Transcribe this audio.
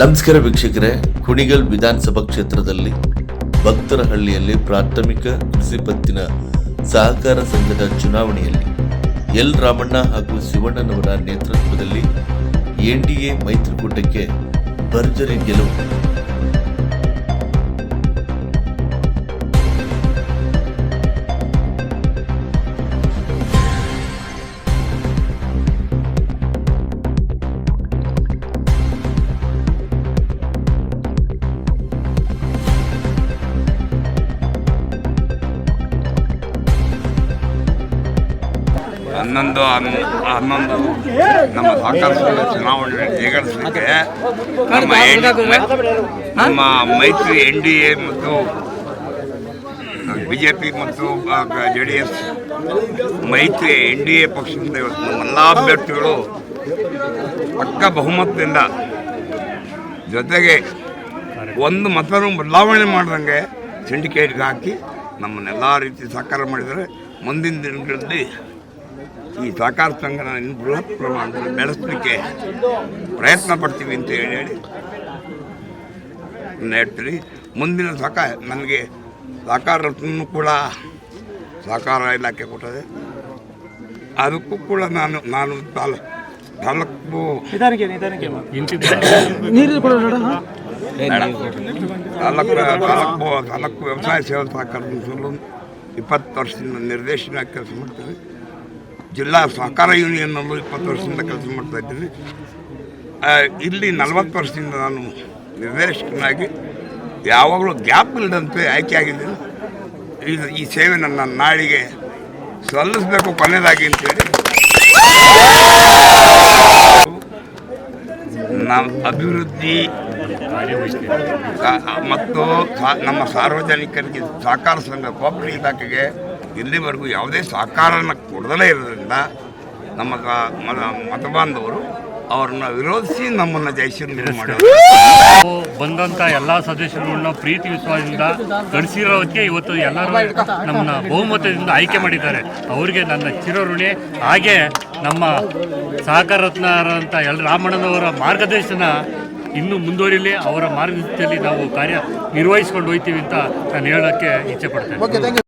ನಮಸ್ಕಾರ ವೀಕ್ಷಕರೇ. ಕುಣಿಗಲ್ ವಿಧಾನಸಭಾ ಕ್ಷೇತ್ರದಲ್ಲಿ ಭಕ್ತರಹಳ್ಳಿಯಲ್ಲಿ ಪ್ರಾಥಮಿಕ ಕೃಷಿ ಪತ್ತಿನ ಸಹಕಾರ ಸಂಘದ ಚುನಾವಣೆಯಲ್ಲಿ ಎಲ್ ರಾಮಣ್ಣ ಹಾಗೂ ಶಿವಣ್ಣನವರ ನೇತೃತ್ವದಲ್ಲಿ ಎನ್ಡಿಎ ಮೈತ್ರಿಕೂಟಕ್ಕೆ ಭರ್ಜರಿ ಗೆಲುವು. ಹನ್ನೊಂದು ಹನ್- ಹನ್ನೊಂದು ನಮ್ಮ ಸಾಕಷ್ಟು ಚುನಾವಣೆ ಜಯಗಳಿಸಲಿಕ್ಕೆ ನಮ್ಮ ನಮ್ಮ ಮೈತ್ರಿ ಎನ್ ಡಿ ಎ ಮತ್ತು ಬಿ ಜೆ ಪಿ ಮತ್ತು ಜೆ ಡಿ ಎಸ್ ಮೈತ್ರಿ ಎನ್ ಡಿ ಎ ಪಕ್ಷದಿಂದ ಇವತ್ತು ನಮ್ಮೆಲ್ಲ ಅಭ್ಯರ್ಥಿಗಳು ಪಕ್ಕ ಬಹುಮತದಿಂದ ಜೊತೆಗೆ ಒಂದು ಮತನೂ ಬದಲಾವಣೆ ಮಾಡ್ದಂಗೆ ಸಿಂಡಿಕೇಟ್ಗೆ ಹಾಕಿ ನಮ್ಮನ್ನೆಲ್ಲ ರೀತಿ ಸಹಕಾರ ಮಾಡಿದರೆ ಮುಂದಿನ ದಿನಗಳಲ್ಲಿ ಈ ಸಹಕಾರ ಸಂಘನ ಇನ್ನು ಬೃಹತ್ ಪ್ರಮಾಣದಲ್ಲಿ ಬೆಳೆಸಲಿಕ್ಕೆ ಪ್ರಯತ್ನ ಪಡ್ತೀವಿ ಅಂತ ಹೇಳಿ ಹೇಳಿ. ಹೇಳ್ತೀನಿ. ಮುಂದಿನ ಸಹಕಾರ ನನಗೆ ಸಹಕಾರ ರತ್ನೂ ಕೂಡ ಸಹಕಾರ ಇಲಾಖೆ ಕೊಟ್ಟದೆ. ಅದಕ್ಕೂ ಕೂಡ ನಾನು ನಾನು ತಾಲ ತಾಲೂಕು ತಾಲೂಕು ತಾಲೂಕು ತಾಲೂಕು ವ್ಯವಸಾಯ ಸೇವಾ ಸಹಕಾರ ಇಪ್ಪತ್ತು ವರ್ಷದಿಂದ ನಿರ್ದೇಶನ ಕೆಲಸ ಮಾಡ್ತೇನೆ ಜಿಲ್ಲಾ ಸಹಕಾರ ಯೂನಿಯನ್ನಲ್ಲೂ ಇಪ್ಪತ್ತು ವರ್ಷದಿಂದ ಕೆಲಸ ಮಾಡ್ತಾ ಇದ್ದೀನಿ ಇಲ್ಲಿ ನಲವತ್ತು ವರ್ಷದಿಂದ ನಾನು ನಿರ್ದೇಶಕನಾಗಿ ಯಾವಾಗಲೂ ಗ್ಯಾಪ್ ಇಲ್ಲದಂತೆ ಆಯ್ಕೆಯಾಗಿದ್ದೀನಿ ಇದು ಈ ಸೇವೆ ನನ್ನ ನಾಡಿಗೆ ಸಲ್ಲಿಸಬೇಕು ಕೊನೆಯದಾಗಿ ಅಂತೇಳಿ ನಮ್ಮ ಅಭಿವೃದ್ಧಿ ಮತ್ತು ನಮ್ಮ ಸಾರ್ವಜನಿಕರಿಗೆ ಸಹಕಾರ ಸಂಘ ಕೋಪರಿ ಇಲಾಖೆಗೆ ಇಲ್ಲಿವರೆಗೂ ಯಾವುದೇ ಸಹಕಾರನ ಕೊಡದಲೇ ಇರೋದ್ರಿಂದ ನಮ್ಮ ಮತಬಾಂಧವರು ಅವರನ್ನ ವಿರೋಧಿಸಿ ನಮ್ಮನ್ನು ಮಾಡೋದು ನಾವು ಬಂದಂತ ಎಲ್ಲ ಸದಸ್ಯರುಗಳನ್ನ ಪ್ರೀತಿ ವಿಶ್ವಾಸದಿಂದ ಕಳಿಸಿರೋದಕ್ಕೆ ಇವತ್ತು ಎಲ್ಲರೂ ನಮ್ಮನ್ನ ಬಹುಮತದಿಂದ ಆಯ್ಕೆ ಮಾಡಿದ್ದಾರೆ. ಅವರಿಗೆ ನನ್ನ ಚಿರಋಣಿ ಹಾಗೆ ನಮ್ಮ ಸಹಕಾರ ರತ್ನರಂಥ ಎಲ್ ರಾಮಣ್ಣನವರ ಮಾರ್ಗದರ್ಶನ ಇನ್ನೂ ಮುಂದುವರಿಲಿ ಅವರ ಮಾರ್ಗದರ್ಶನದಲ್ಲಿ ನಾವು ಕಾರ್ಯ ನಿರ್ವಹಿಸ್ಕೊಂಡು ಹೋಗ್ತೀವಿ ಅಂತ ನಾನು ಹೇಳೋಕ್ಕೆ ಇಚ್ಛೆ ಪಡ್ತೇನೆ.